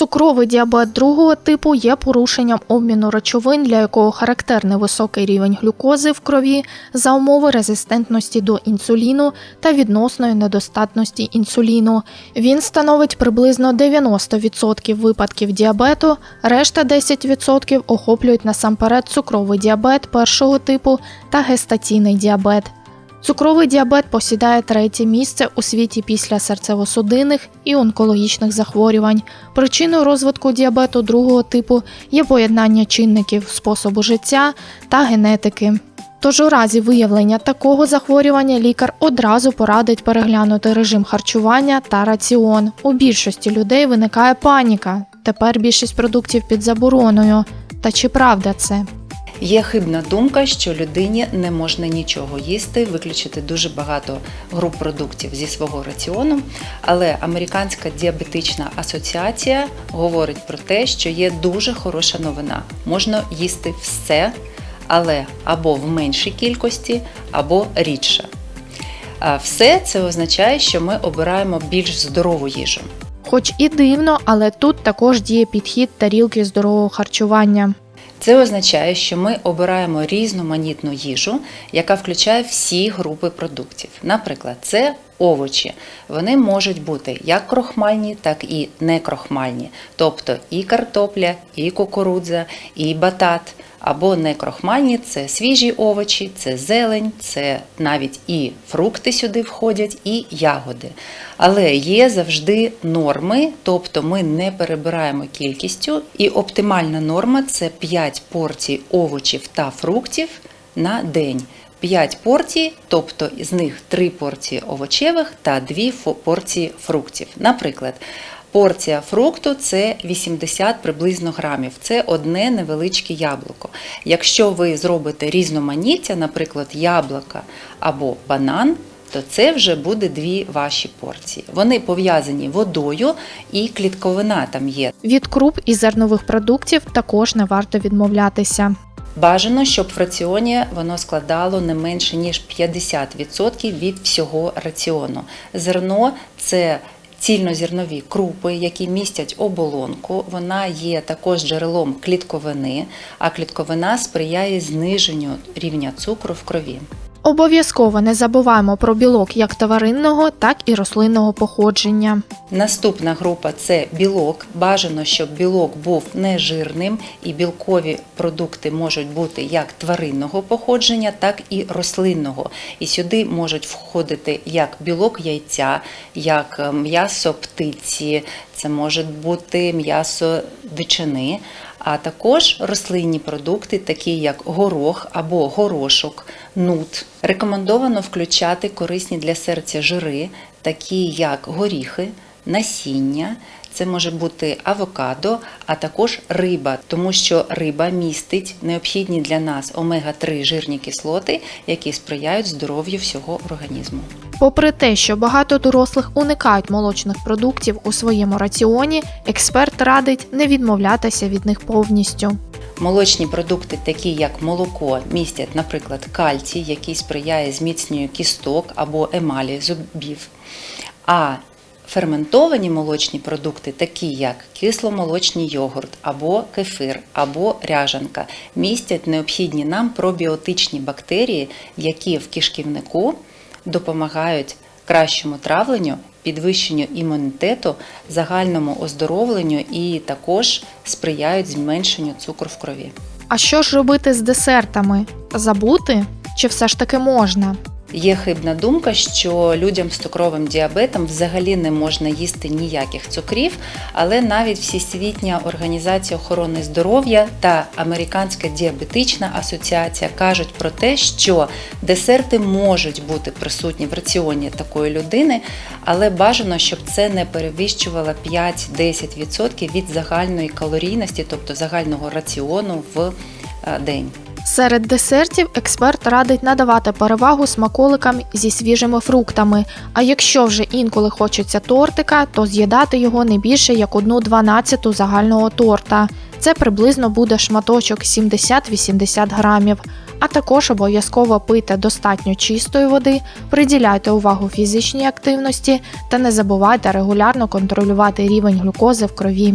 Цукровий діабет другого типу є порушенням обміну речовин, для якого характерний високий рівень глюкози в крові за умови резистентності до інсуліну та відносної недостатності інсуліну. Він становить приблизно 90% випадків діабету, решта 10% охоплюють насамперед цукровий діабет першого типу та гестаційний діабет. Цукровий діабет посідає третє місце у світі після серцево-судинних і онкологічних захворювань. Причиною розвитку діабету другого типу є поєднання чинників способу життя та генетики. Тож у разі виявлення такого захворювання лікар одразу порадить переглянути режим харчування та раціон. У більшості людей виникає паніка. Тепер більшість продуктів під забороною. Та чи правда це? Є хибна думка, що людині не можна нічого їсти, виключити дуже багато груп продуктів зі свого раціону. Але Американська діабетична асоціація говорить про те, що є дуже хороша новина. Можна їсти все, але або в меншій кількості, або рідше. Все це означає, що ми обираємо більш здорову їжу. Хоч і дивно, але тут також діє підхід тарілки здорового харчування. Це означає, що ми обираємо різноманітну їжу, яка включає всі групи продуктів. Наприклад, це овочі. Вони можуть бути як крохмальні, так і некрохмальні, тобто і картопля, і кукурудза, і батат. Або некрохмальні це свіжі овочі, це зелень, це навіть і фрукти сюди входять, і ягоди. Але є завжди норми, тобто ми не перебираємо кількістю, і оптимальна норма це 5 порцій овочів та фруктів на день. 5 порцій, тобто з них 3 порції овочевих та 2 порції фруктів. Наприклад, порція фрукту це 80 приблизно грамів. Це одне невеличке яблуко. Якщо ви зробите різноманіття, наприклад, яблука або банан, то це вже буде дві ваші порції. Вони пов'язані водою і клітковина там є. Від круп і зернових продуктів також не варто відмовлятися. Бажано, щоб в раціоні воно складало не менше ніж 50% від всього раціону. Зерно це цільнозернові крупи, які містять оболонку. Вона є також джерелом клітковини, а клітковина сприяє зниженню рівня цукру в крові. Обов'язково не забуваємо про білок як тваринного, так і рослинного походження. Наступна група це білок. Бажано, щоб білок був нежирним, і білкові продукти можуть бути як тваринного походження, так і рослинного. І сюди можуть входити як білок яйця, як е, м'ясо птиці, це може бути м'ясо дичини. А також рослинні продукти, такі як горох або горошок, нут. Рекомендовано включати корисні для серця жири, такі як горіхи, насіння. Це може бути авокадо, а також риба, тому що риба містить необхідні для нас омега-3 жирні кислоти, які сприяють здоров'ю всього організму. Попри те, що багато дорослих уникають молочних продуктів у своєму раціоні, експерт радить не відмовлятися від них повністю. Молочні продукти, такі як молоко, містять, наприклад, кальцій, який сприяє зміцненню кісток або емалі зубів. А ферментовані молочні продукти, такі як кисломолочний йогурт, або кефир, або ряжанка, містять необхідні нам пробіотичні бактерії, які в кишківнику допомагають кращому травленню, підвищенню імунітету, загальному оздоровленню і також сприяють зменшенню цукру в крові. А що ж робити з десертами? Забути? Чи все ж таки можна? Є хибна думка, що людям з цукровим діабетом взагалі не можна їсти ніяких цукрів, але навіть Всесвітня організація охорони здоров'я та Американська діабетична асоціація кажуть про те, що десерти можуть бути присутні в раціоні такої людини, але бажано, щоб це не перевищувало 5-10% від загальної калорійності, тобто загального раціону в е, день. Серед десертів експерт радить надавати перевагу смаколикам зі свіжими фруктами. А якщо вже інколи хочеться тортика, то з'їдати його не більше як одну дванадцяту загального торта. Це приблизно буде шматочок 70-80 грамів. А також обов'язково пийте достатньо чистої води, приділяйте увагу фізичній активності та не забувайте регулярно контролювати рівень глюкози в крові.